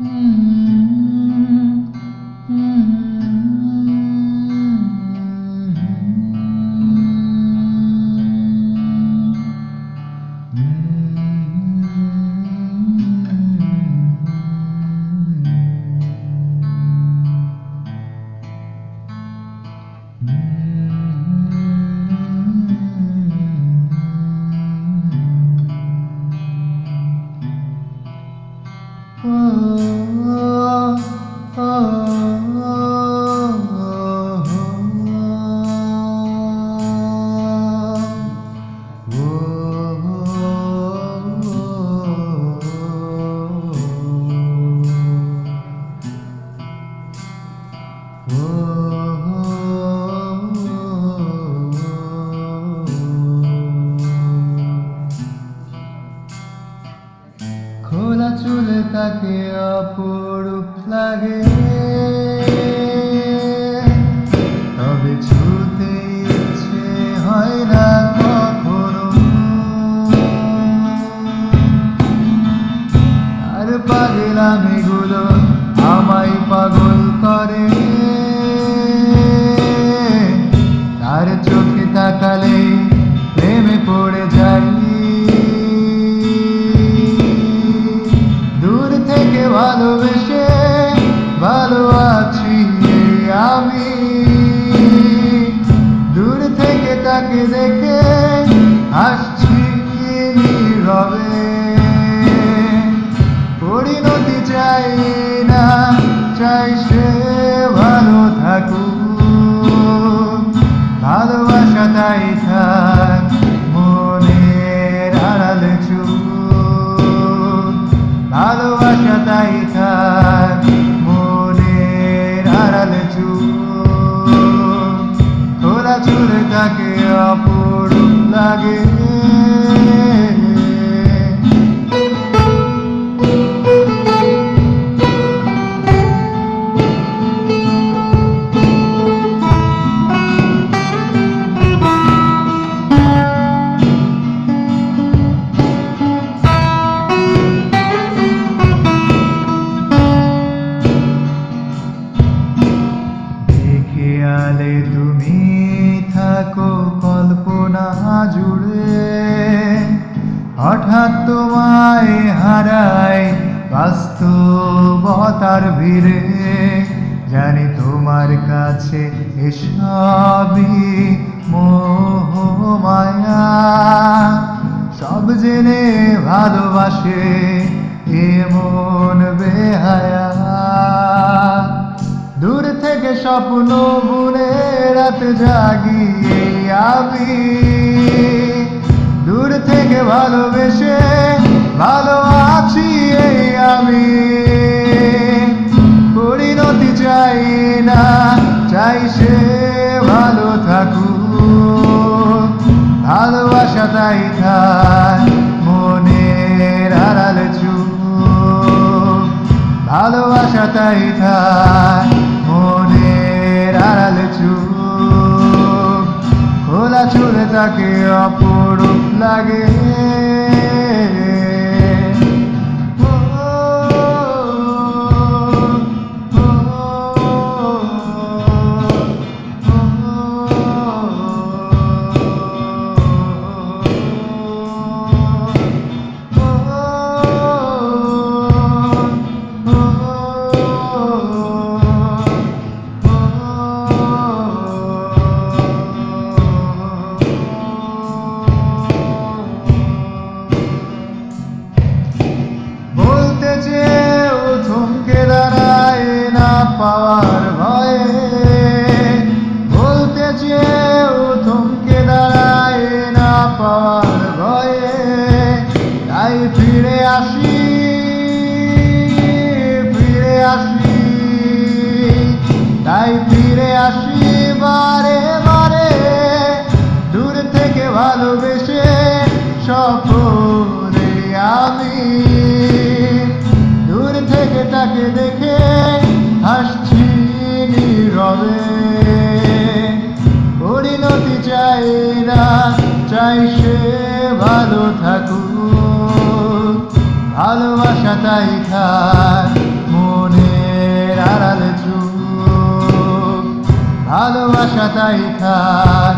Mm-hmm. তাকে অপরূপ লাগে। তবে ছুতে ইচ্ছে হয় না কখনো। আর তাকে দেখে কি নীরবে। পরিণতি চাই না, চাই সে ভালো থাকুক। ভালোবাসা তাই থাক, মনের আড়ালে চুপ চুলে অপরূপ লাগে। জুড়ে। হঠাৎ তোমায় হারায় বাস্তবতার ভিড়ে। জানি তোমার কাছে এসবই মোহ মায়া সব জেনে ভালোবাসে এমন বেহায়া। দূর থেকে স্বপ্ন বুনে রাত জাগি এই আমি দূর থেকে ভালোবেসে ভালো আছি এই আমি। পরিণতি চাই না, চাই সে ভালো থাকুক। ভালোবাসা তাই থাক মনের আড়ালে চুপ ভালোবাসা তাই থাক মনের আড়ালে চুপ খোলা চুলে তাকে অপরূপ লাগে। পাওয়ার ভয়ে বলতে চেয়েও থমকে দাঁড়ায় না পাওয়ার ভয়ে। তাই ফিরে আসি ফিরে আসি, তাই ফিরে আসি বারে বারে। দূর থেকে ভালোবেসে সফরে আমি। দূর থেকে তাকে দেখে হাসছি নীরবে। পরিণতি চাই না, চাই সে ভালো থাকুক। ভালোবাসা তাই থাক মনের আড়ালে চুপ ভালোবাসা তাই থাক